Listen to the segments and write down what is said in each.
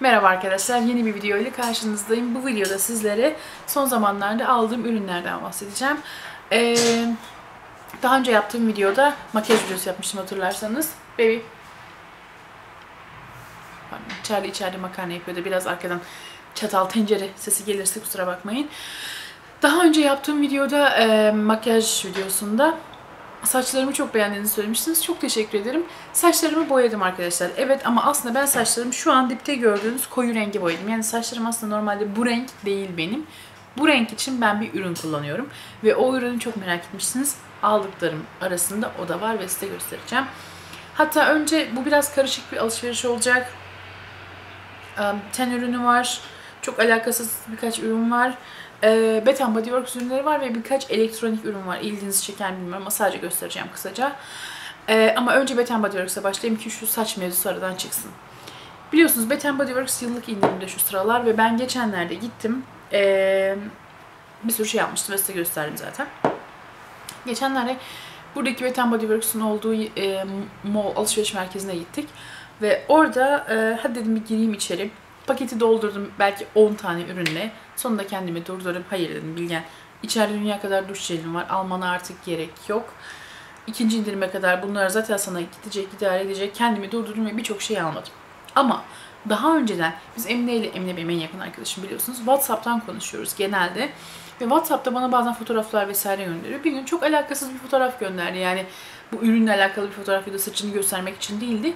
Merhaba arkadaşlar, yeni bir video ile karşınızdayım. Bu videoda sizlere son zamanlarda aldığım ürünlerden bahsedeceğim. Ee, daha önce yaptığım videoda makyaj videosu yapmıştım hatırlarsanız. Baby. Pardon, Charlie içeride makarna yapıyordu. Biraz arkadan çatal tencere sesi gelirse kusura bakmayın. Daha önce yaptığım videoda e, makyaj videosunda Saçlarımı çok beğendiğinizi söylemiştiniz. Çok teşekkür ederim. Saçlarımı boyadım arkadaşlar. Evet ama aslında ben saçlarımı şu an dipte gördüğünüz koyu rengi boyadım. Yani saçlarım aslında normalde bu renk değil benim. Bu renk için ben bir ürün kullanıyorum. Ve o ürünü çok merak etmişsiniz. Aldıklarım arasında o da var ve size göstereceğim. Hatta önce bu biraz karışık bir alışveriş olacak. Ten ürünü var. Çok alakasız birkaç ürün var. E, Bath Body Works ürünleri var ve birkaç elektronik ürün var. İlginizi çeken bilmiyorum ama sadece göstereceğim kısaca. E, ama önce Bath Body Works'a başlayayım ki şu saç mevzusu aradan çıksın. Biliyorsunuz Bath Body Works yıllık indirimde şu sıralar ve ben geçenlerde gittim. E, bir sürü şey yapmıştım ve size gösterdim zaten. Geçenlerde buradaki Bath Body Works'un olduğu e, mall alışveriş merkezine gittik. Ve orada e, hadi dedim bir gireyim içeri. Paketi doldurdum belki 10 tane ürünle. Sonunda kendimi durdurup hayır dedim Bilgen. İçeride dünya kadar duş jelim var. Almana artık gerek yok. İkinci indirime kadar bunlar zaten sana gidecek, idare edecek. Kendimi durdurdum ve birçok şey almadım. Ama daha önceden biz Emine ile Emine benim en yakın arkadaşım biliyorsunuz. WhatsApp'tan konuşuyoruz genelde. Ve WhatsApp'ta bana bazen fotoğraflar vesaire gönderiyor. Bir gün çok alakasız bir fotoğraf gönderdi. Yani bu ürünle alakalı bir fotoğraf ya da saçını göstermek için değildi.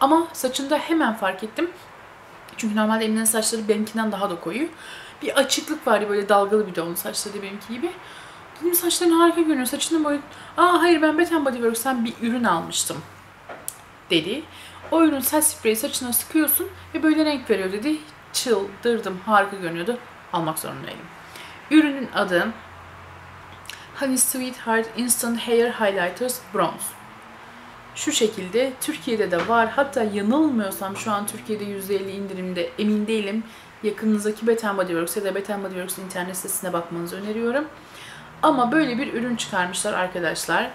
Ama saçında hemen fark ettim. Çünkü normalde Emine'nin saçları benimkinden daha da koyu. Bir açıklık vardı böyle dalgalı bir de onun saçları benimki gibi. Dedim saçların harika görünüyor. Saçını boyut. Aa hayır ben Bath Body Works'ten bir ürün almıştım. Dedi. O ürün saç spreyi saçına sıkıyorsun ve böyle renk veriyor dedi. Çıldırdım. Harika görünüyordu. Almak zorundaydım. Ürünün adı Honey Sweetheart Instant Hair Highlighters Bronze şu şekilde Türkiye'de de var. Hatta yanılmıyorsam şu an Türkiye'de %50 indirimde emin değilim. Yakınınızdaki Beten Body Works ya da Beten Body Works'ın internet sitesine bakmanızı öneriyorum. Ama böyle bir ürün çıkarmışlar arkadaşlar.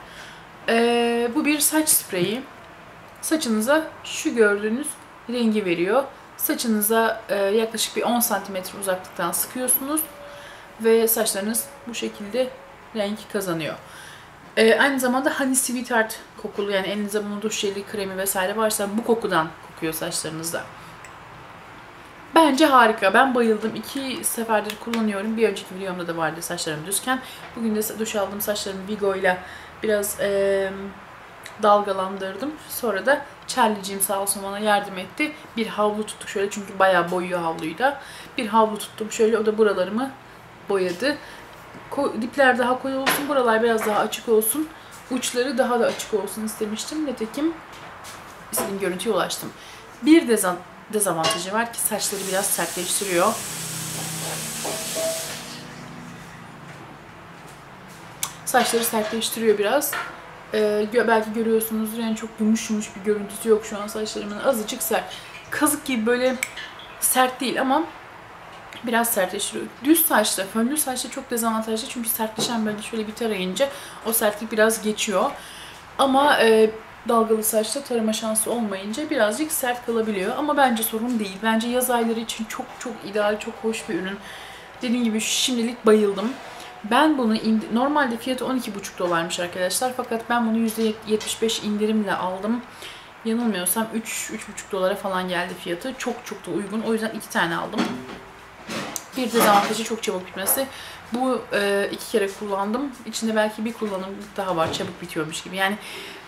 Ee, bu bir saç spreyi. Saçınıza şu gördüğünüz rengi veriyor. Saçınıza e, yaklaşık bir 10 cm uzaklıktan sıkıyorsunuz. Ve saçlarınız bu şekilde renk kazanıyor. Ee, aynı zamanda Honey Sweetheart kokulu yani elinizde bunun duş jeli, kremi vesaire varsa bu kokudan kokuyor saçlarınızda. Bence harika. Ben bayıldım. İki seferdir kullanıyorum. Bir önceki videomda da vardı saçlarım düzken. Bugün de duş aldım saçlarımı Vigo ile biraz e, dalgalandırdım. Sonra da Charlie'ciğim sağ olsun bana yardım etti. Bir havlu tuttuk şöyle çünkü bayağı boyuyor havluyu da. Bir havlu tuttum şöyle o da buralarımı boyadı dipler daha koyu olsun, buralar biraz daha açık olsun. Uçları daha da açık olsun istemiştim. Nitekim istediğim görüntüye ulaştım. Bir dezavantajı var ki saçları biraz sertleştiriyor. Saçları sertleştiriyor biraz. Ee, belki görüyorsunuzdur yani çok yumuş yumuş bir görüntüsü yok şu an saçlarımın. Azıcık sert. Kazık gibi böyle sert değil ama biraz sertleşiyor. Düz saçta, fönlü saçta çok dezavantajlı çünkü sertleşen böyle şöyle bir tarayınca o sertlik biraz geçiyor. Ama e, dalgalı saçta tarama şansı olmayınca birazcık sert kalabiliyor. Ama bence sorun değil. Bence yaz ayları için çok çok ideal, çok hoş bir ürün. Dediğim gibi şimdilik bayıldım. Ben bunu normalde fiyatı 12,5 dolarmış arkadaşlar. Fakat ben bunu %75 indirimle aldım. Yanılmıyorsam 3-3,5 dolara falan geldi fiyatı. Çok çok da uygun. O yüzden iki tane aldım. Bir dezavantajı çok çabuk bitmesi. Bu e, iki kere kullandım. İçinde belki bir kullanımlık daha var. Çabuk bitiyormuş gibi. Yani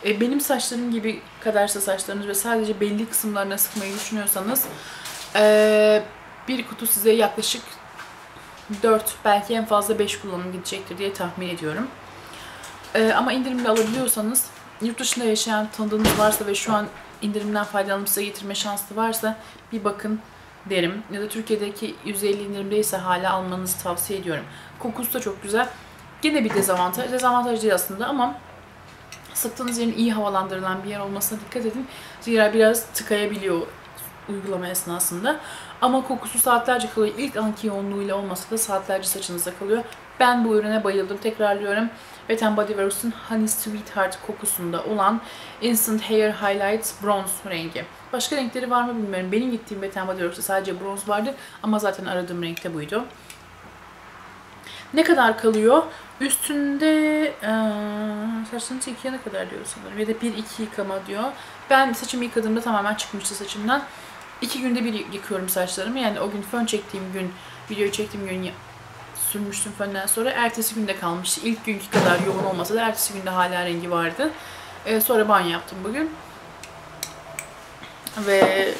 e, benim saçlarım gibi kadarsa saçlarınız ve sadece belli kısımlarına sıkmayı düşünüyorsanız e, bir kutu size yaklaşık 4 belki en fazla 5 kullanım gidecektir diye tahmin ediyorum. E, ama indirimli alabiliyorsanız yurt dışında yaşayan tanıdığınız varsa ve şu an indirimden faydalanıp size getirme şansı varsa bir bakın derim. Ya da Türkiye'deki 150 indirimdeyse hala almanızı tavsiye ediyorum. Kokusu da çok güzel. Gene bir dezavantaj. Dezavantaj değil aslında ama sıktığınız yerin iyi havalandırılan bir yer olmasına dikkat edin. Zira biraz tıkayabiliyor uygulama esnasında. Ama kokusu saatlerce kalıyor. İlk anki yoğunluğuyla olmasa da saatlerce saçınızda kalıyor. Ben bu ürüne bayıldım. Tekrarlıyorum. Wet n Body Works'un Honey Sweetheart kokusunda olan Instant Hair Highlights Bronze rengi. Başka renkleri var mı bilmiyorum. Benim gittiğim Wet n Body Works'ta sadece bronz vardı ama zaten aradığım renk de buydu. Ne kadar kalıyor? Üstünde ee, saçını yıkayana kadar diyor sanırım. Ya da bir iki yıkama diyor. Ben saçımı yıkadığımda tamamen çıkmıştı saçımdan. İki günde bir yıkıyorum saçlarımı. Yani o gün fön çektiğim gün, videoyu çektiğim gün sürmüştüm fönden sonra. Ertesi günde kalmıştı. İlk günkü kadar yoğun olmasa da ertesi günde hala rengi vardı. Ee, sonra banyo yaptım bugün. Ve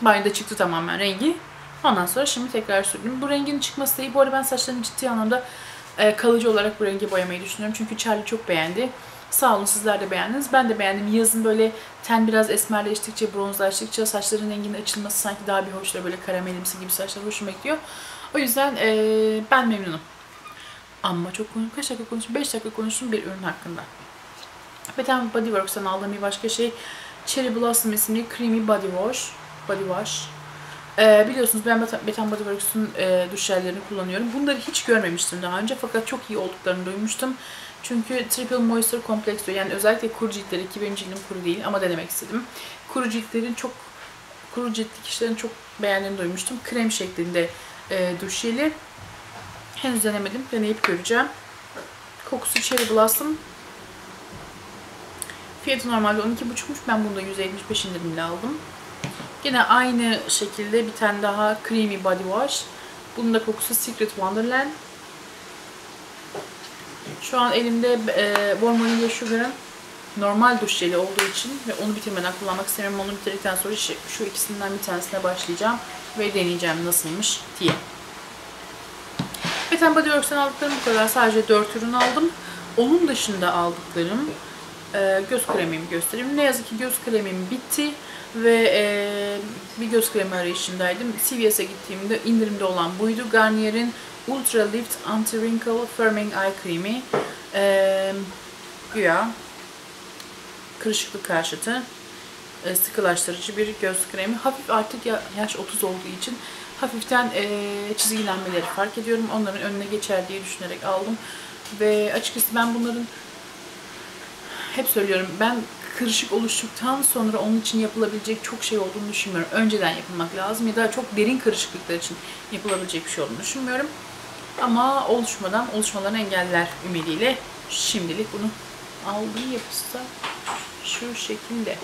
banyoda çıktı tamamen rengi. Ondan sonra şimdi tekrar sürdüm. Bu rengin çıkması değil. Bu arada ben saçlarımı ciddi anlamda kalıcı olarak bu rengi boyamayı düşünüyorum. Çünkü Charlie çok beğendi. Sağ olun sizler de beğendiniz. Ben de beğendim. Yazın böyle ten biraz esmerleştikçe, bronzlaştıkça saçların renginin açılması sanki daha bir hoş böyle karamelimsi gibi saçlar hoşuma gidiyor. O yüzden e, ben memnunum. Ama çok konuştum. Kaç dakika konuştum? 5 dakika konuştum bir ürün hakkında. Ve tam Body Works'tan aldığım bir başka şey Cherry Blossom isimli Creamy Body Wash. Body Wash. Ee, biliyorsunuz ben Betan Body Works'un e, duş jellerini kullanıyorum. Bunları hiç görmemiştim daha önce fakat çok iyi olduklarını duymuştum. Çünkü Triple Moisture Complex diyor. Yani özellikle kuru ciltleri ki benim cildim kuru değil ama denemek istedim. Kuru ciltlerin çok kuru ciltli kişilerin çok beğendiğini duymuştum. Krem şeklinde e, duş jeli. Henüz denemedim. Deneyip göreceğim. Kokusu Cherry Blossom. Fiyatı normalde 12,5'muş. Ben bunu da 175 indirimle aldım. Yine aynı şekilde bir tane daha Creamy Body Wash. Bunun da kokusu Secret Wonderland. Şu an elimde e, Warm Vanilla Sugar'ın normal duş jeli olduğu için ve onu bitirmeden kullanmak istemiyorum. Onu bitirdikten sonra şu, ikisinden bir tanesine başlayacağım ve deneyeceğim nasılmış diye. Bath Body Works'tan aldıklarım bu kadar. Sadece 4 ürün aldım. Onun dışında aldıklarım e, göz kremimi göstereyim. Ne yazık ki göz kremim bitti ve e, bir göz kremi arayışındaydım. CVS'e gittiğimde indirimde olan buydu. Garnier'in Ultra Lift Anti-Wrinkle Firming Eye Cream'i. E, güya kırışıklık karşıtı e, sıkılaştırıcı bir göz kremi. Hafif artık yaş 30 olduğu için hafiften e, çizgilenmeleri fark ediyorum. Onların önüne geçer diye düşünerek aldım. Ve açıkçası ben bunların hep söylüyorum ben kırışık oluştuktan sonra onun için yapılabilecek çok şey olduğunu düşünmüyorum. Önceden yapılmak lazım ya da çok derin kırışıklıklar için yapılabilecek bir şey olduğunu düşünmüyorum. Ama oluşmadan oluşmalarını engeller ümidiyle şimdilik bunu aldım yapısı şu şekilde.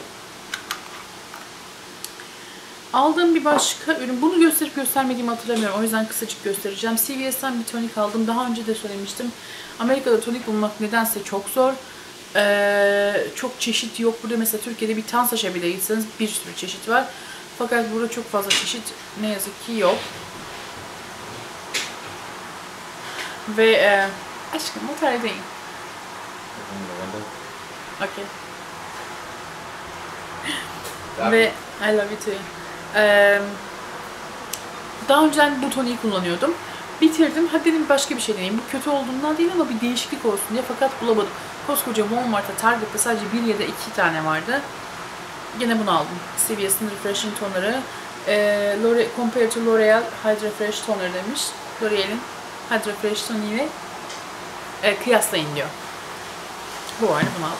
Aldığım bir başka ürün, bunu gösterip göstermediğimi hatırlamıyorum. O yüzden kısacık göstereceğim. CVS'den bir tonik aldım. Daha önce de söylemiştim. Amerika'da tonik bulmak nedense çok zor. Ee, çok çeşit yok. Burada mesela Türkiye'de bir Tansaş'a bile gitseniz bir sürü çeşit var. Fakat burada çok fazla çeşit ne yazık ki yok. Ve e, aşkım o taraftayım. Okay. Ve I love you too. Ee, daha önceden bu toniği kullanıyordum. Bitirdim. Hadi dedim başka bir şey deneyeyim. Bu kötü olduğundan değil ama bir değişiklik olsun diye fakat bulamadım. Koskoca Walmart'ta, Target'ta sadece bir ya da iki tane vardı. Yine bunu aldım. CVS'in Refreshing Toner'ı. Ee, L'Oreal, Compared to L'Oreal Hydra Fresh Toner demiş. L'Oreal'in Hydra Fresh Toner'i e, kıyaslayın diyor. Bu arada bunu aldım.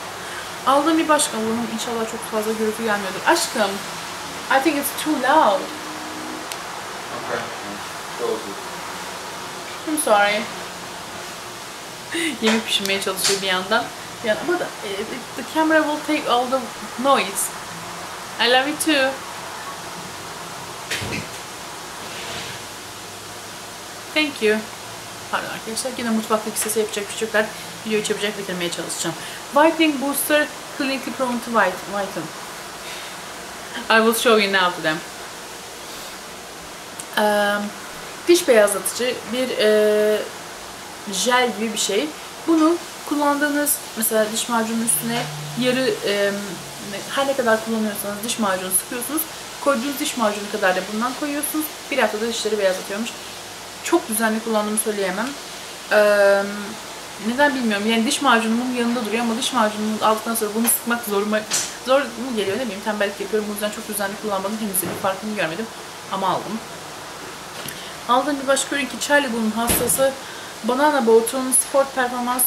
Aldığım bir başka bunun inşallah çok fazla gürültü gelmiyordur. Aşkım, I think it's too loud. Okay. I'm sorry. Yemek pişirmeye çalışıyor bir yandan. Yandan. But uh, the camera will take all the noise. I love it too. Thank you. Pardon arkadaşlar. Yine mutfaktaki sesi yapacak küçükler. Videoyu çabucak bitirmeye çalışacağım. Whitening Booster Clinically Proven to White, Whiten. I will show you now to them. Um, diş beyazlatıcı bir e, jel gibi bir şey. Bunu kullandığınız mesela diş macunun üstüne yarı e, her ne kadar kullanıyorsanız diş macunu sıkıyorsunuz. Koyduğunuz diş macunu kadar da bundan koyuyorsunuz. Bir haftada dişleri beyazlatıyormuş. Çok düzenli kullandığımı söyleyemem. Ee, Neden bilmiyorum. Yani diş macununun yanında duruyor ama diş macununun aldıktan sonra bunu sıkmak zoruma zor mu geliyor ne bileyim tembellik yapıyorum. O yüzden çok düzenli kullanmadım. Henüz bir farkını görmedim. Ama aldım. Aldığım bir başka ürün ki Charlie bunun hastası. Banana Boat'un Sport Performans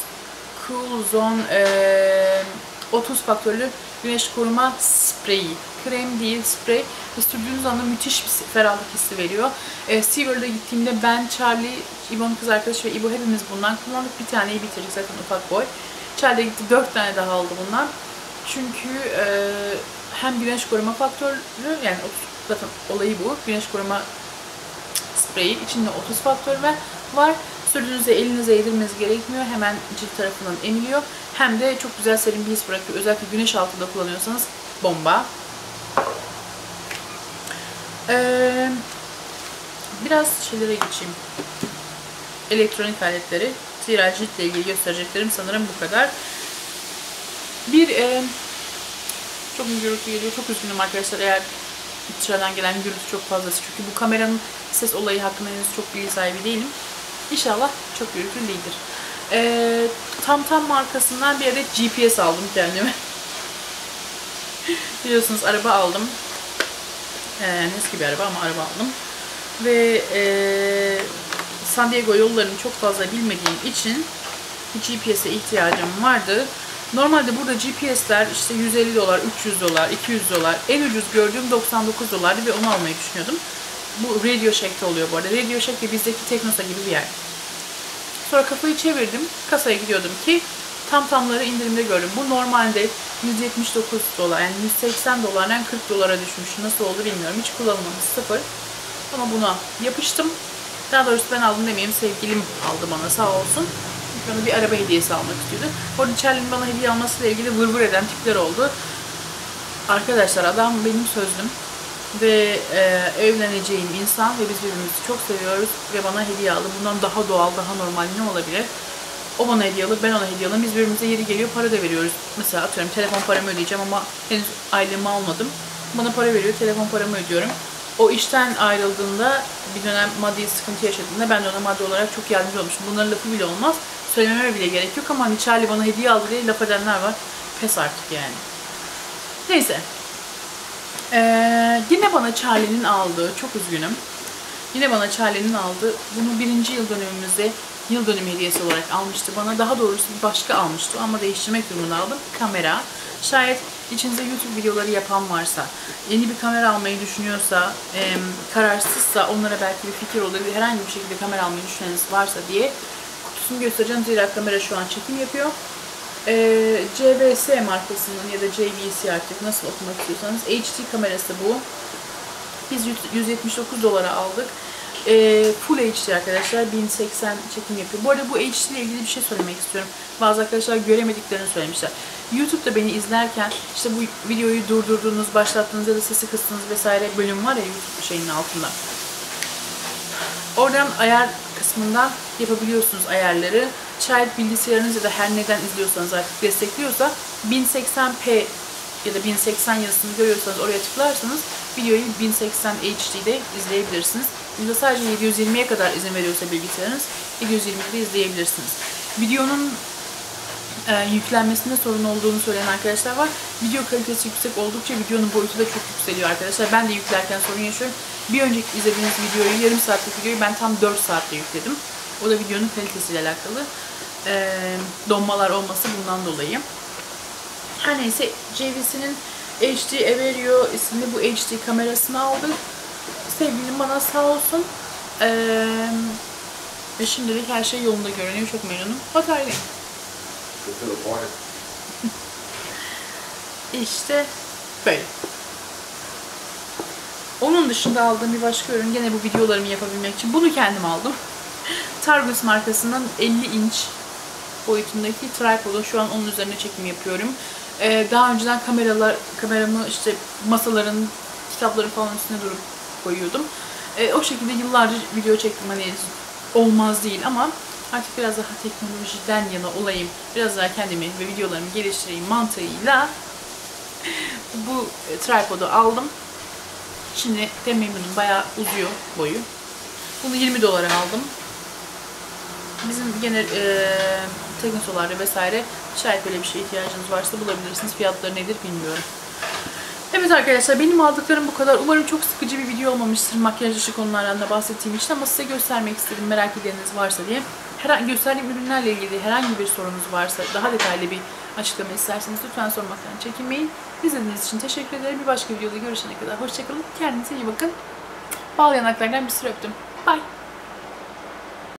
Cool Zone eee 30 faktörlü güneş koruma spreyi. Krem değil, sprey. Ve sürdüğünüz anda müthiş bir ferahlık hissi veriyor. E, SeaWorld'a gittiğimde ben, Charlie, İbo'nun kız arkadaşı ve İbo hepimiz bundan kullandık. Bir taneyi bitirdik zaten ufak boy. Charlie gitti 4 tane daha aldı bundan. Çünkü e, hem güneş koruma faktörlü yani zaten olayı bu. Güneş koruma spreyi. içinde 30 faktör var. Sürdüğünüzde elinize yedirmeniz gerekmiyor. Hemen cilt tarafından emiliyor. Hem de çok güzel serin bir his bırakıyor. Özellikle güneş altında kullanıyorsanız bomba. Ee, biraz şeylere geçeyim. Elektronik aletleri. Zira ciltle ilgili göstereceklerim sanırım bu kadar. Bir e, çok gürültü geliyor? Çok üzgünüm arkadaşlar eğer dışarıdan gelen gürültü çok fazlası. Çünkü bu kameranın ses olayı hakkında henüz çok bilgi sahibi değilim. İnşallah çok gürültülü değildir. Ee, tam tam markasından bir adet GPS aldım kendime. Biliyorsunuz araba aldım. Ee, eski bir araba ama araba aldım. Ve e, San Diego yollarını çok fazla bilmediğim için GPS'e ihtiyacım vardı. Normalde burada GPS'ler işte 150 dolar, 300 dolar, 200 dolar. En ucuz gördüğüm 99 dolardı ve onu almayı düşünüyordum. Bu Radio Shack'te oluyor bu arada. Radio Shack de bizdeki Teknosa gibi bir yer. Sonra kafayı çevirdim. Kasaya gidiyordum ki tam tamları indirimde gördüm. Bu normalde 179 dolar yani 180 dolardan 40 dolara düşmüş. Nasıl oldu bilmiyorum. Hiç kullanılmamış sıfır. Ama buna yapıştım. Daha doğrusu ben aldım demeyeyim. Sevgilim aldı bana sağ olsun. Bana bir araba hediyesi almak istiyordu. Orada Charlie'nin bana hediye almasıyla ilgili vır vır eden tipler oldu. Arkadaşlar adam benim sözlüm ve e, evleneceğim insan ve biz birbirimizi çok seviyoruz ve bana hediye aldı. Bundan daha doğal, daha normal ne olabilir? O bana hediye alır, ben ona hediye alırım. Biz birbirimize yeri geliyor, para da veriyoruz. Mesela atıyorum telefon paramı ödeyeceğim ama henüz ailemi almadım. Bana para veriyor, telefon paramı ödüyorum. O işten ayrıldığında bir dönem maddi sıkıntı yaşadığında ben de ona maddi olarak çok yardımcı olmuşum. Bunların lafı bile olmaz. Söylememe bile gerek yok ama hani Charlie bana hediye aldı diye laf edenler var. Pes artık yani. Neyse. Ee, yine bana Charlie'nin aldığı, çok üzgünüm. Yine bana Charlie'nin aldığı, bunu birinci yıl dönümümüzde yıl dönümü hediyesi olarak almıştı bana. Daha doğrusu bir başka almıştı ama değiştirmek durumunda aldım. Kamera. Şayet içinizde YouTube videoları yapan varsa, yeni bir kamera almayı düşünüyorsa, e, kararsızsa onlara belki bir fikir olur. Herhangi bir şekilde kamera almayı düşüneniz varsa diye kutusunu göstereceğim. Zira kamera şu an çekim yapıyor. E, CVS markasının ya da JVC artık nasıl okumak istiyorsanız HD kamerası bu. Biz 179 dolara aldık. E, Full HD arkadaşlar 1080 çekim yapıyor. Bu arada bu HD ile ilgili bir şey söylemek istiyorum. Bazı arkadaşlar göremediklerini söylemişler. YouTube'da beni izlerken işte bu videoyu durdurduğunuz, başlattığınız ya da sesi kıstığınız vesaire bölüm var ya YouTube şeyinin altında. Oradan ayar kısmından yapabiliyorsunuz ayarları. Şayet bilgisayarınız ya da her neden izliyorsanız artık destekliyorsa 1080p ya da 1080 yazısını görüyorsanız oraya tıklarsanız videoyu 1080 HD'de izleyebilirsiniz. Burada sadece 720'ye kadar izin veriyorsa bilgisayarınız 720'de izleyebilirsiniz. Videonun e, yüklenmesinde sorun olduğunu söyleyen arkadaşlar var. Video kalitesi yüksek oldukça videonun boyutu da çok yükseliyor arkadaşlar. Ben de yüklerken sorun yaşıyorum. Bir önceki izlediğiniz videoyu, yarım saatlik videoyu ben tam 4 saatte yükledim. O da videonun kalitesiyle alakalı. E, donmalar olması bundan dolayı. Her neyse JVC'nin HD Everio isimli bu HD kamerasını aldık. Sevgilim bana sağ olsun. Ee, ve şimdilik her şey yolunda görünüyor. Çok memnunum. Bataryalıyım. İşte böyle. Onun dışında aldığım bir başka ürün gene bu videolarımı yapabilmek için bunu kendim aldım. Targus markasının 50 inç boyutundaki tripodu. Şu an onun üzerine çekim yapıyorum. Ee, daha önceden kameralar, kameramı işte masaların, kitapların falan üstüne durup koyuyordum. Ee, o şekilde yıllarca video çektim hani olmaz değil ama artık biraz daha teknolojiden yana olayım, biraz daha kendimi ve videolarımı geliştireyim mantığıyla bu tripodu aldım. Şimdi de memnunum. Bayağı uzuyor boyu. Bunu 20 dolara aldım. Bizim gene e, teknosolarda vesaire şayet böyle bir şeye ihtiyacınız varsa bulabilirsiniz. Fiyatları nedir bilmiyorum. Evet arkadaşlar benim aldıklarım bu kadar. Umarım çok sıkıcı bir video olmamıştır makyaj dışı konulardan da bahsettiğim için ama size göstermek istedim merak edeniniz varsa diye. Herhangi gösterdiğim ürünlerle ilgili herhangi bir sorunuz varsa daha detaylı bir açıklama isterseniz lütfen sormaktan çekinmeyin. İzlediğiniz için teşekkür ederim. Bir başka videoda görüşene kadar hoşçakalın. Kendinize iyi bakın. Bal yanaklardan bir sürü öptüm. Bye.